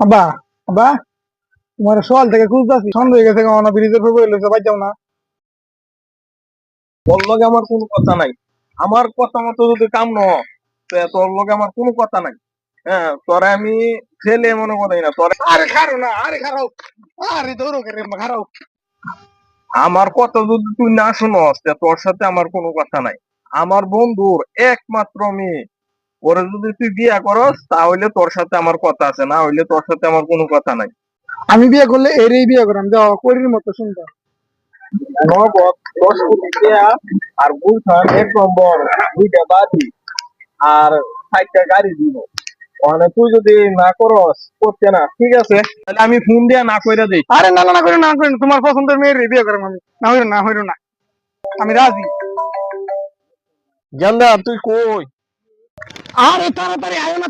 আব্বা আব্বা তোমার সকাল থেকে খুঁজতেছি সন্দেহ হয়ে গেছে ব্রিজের উপর বাইজাও না। তোর লগে আমার কোনো কথা নাই। আমার কথা মতো যদি কাম ন তোর লগে আমার কোনো কথা নাই। হ্যাঁ তোরে আমি ছেলে মনে করি না তোরে আরে খারো না আরে খারাও আরে দৌড়ো করে খারাও আমার কথা যদি তুই না শুনস তে তোর সাথে আমার কোনো কথা নাই। আমার বন্ধুর একমাত্র মেয়ে। ওরে যদি তুই বিয়া করস তাহলে তোর সাথে আমার কথা আছে না হইলে তোর সাথে আমার কোনো কথা নাই। আমি বিয়ে করলে এরই বিয়ে করাম। যাও করির মতো টাকা আর গুলশান এক নম্বর দুইটা বাড়ি আর ষাটটা গাড়ি দিব। মানে তুই যদি না করস করতে না। ঠিক আছে? তাহলে আমি ফোন দিয়া না কইরা দিই। আরে না না না করে না করে তোমার পছন্দের মেয়ের বিয়ে করাম আমি। না হইরো না হইরো না। আমি রাজি। গেন্দা তুই কই? আরে তাড়াতাড়ি আয় না